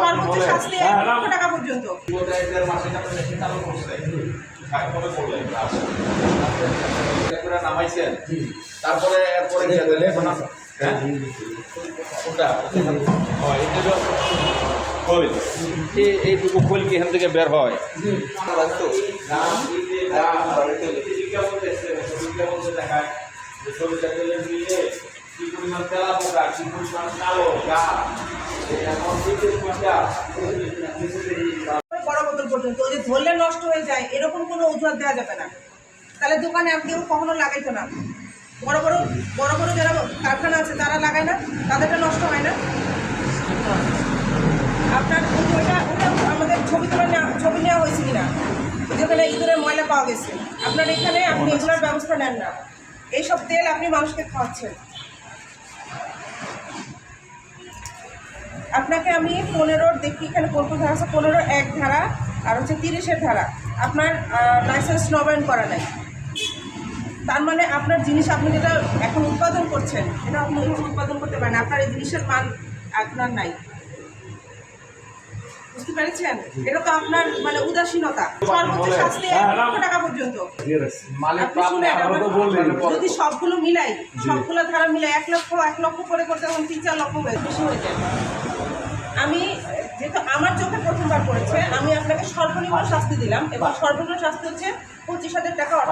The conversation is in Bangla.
সর্বোচ্চ শাস্তি এক লক্ষ টাকা পর্যন্ত। টাকা নামাইছেন। তারপরে এরপরে হ্যাঁ। হয়? এটা এই এইটুকু খোল কি এখান থেকে বের হয়? তো কি পরিমাণ তেলা পোকা কি পরিমাণ কালো গা এখন কি পরিমাণ বড় বোতল পর্যন্ত ওই যে ধরলে নষ্ট হয়ে যায়, এরকম কোনো অজুহাত দেওয়া যাবে না। তাহলে দোকানে আমি কেউ কখনো লাগাইতো না। বড় বড় বড় বড় যারা কারখানা আছে, তারা লাগায় না, তাদেরটা নষ্ট হয় না। আপনার ওটা আমাদের ছবি তোলা ছবি নেওয়া হয়েছে কিনা? যেখানে ইঁদুরের ময়লা পাওয়া গেছে। আপনার এখানে আপনি এগুলোর ব্যবস্থা নেন না। এইসব তেল আপনি মানুষকে খাওয়াচ্ছেন। আপনাকে আমি পনেরোর দেখি এখানে কোন কোন ধারা আছে। পনেরো এক ধারা আর হচ্ছে তিরিশের ধারা। আপনার লাইসেন্স নবায়ন করা নাই। তার মানে আপনার জিনিস আপনি যেটা এখন উৎপাদন করছেন এটা আপনি এখন উৎপাদন করতে পারেন আপনার এই জিনিসের মান আপনার নাই। বুঝতে পেরেছেন? এটা তো আপনার মানে উদাসীনতা। সর্বোচ্চ শাস্তি এক লক্ষ টাকা পর্যন্ত। যদি সবগুলো মিলাই সবগুলো ধারা মিলাই এক লক্ষ এক লক্ষ করে করতে এখন তিন চার লক্ষ বেশি হয়ে যায়। আমি যেহেতু আমার চোখে প্রথমবার পড়েছে, আমি আপনাকে সর্বনিম্ন শাস্তি দিলাম, এবং সর্বনিম্ন শাস্তি হচ্ছে পঁচিশ হাজার টাকা অর্থ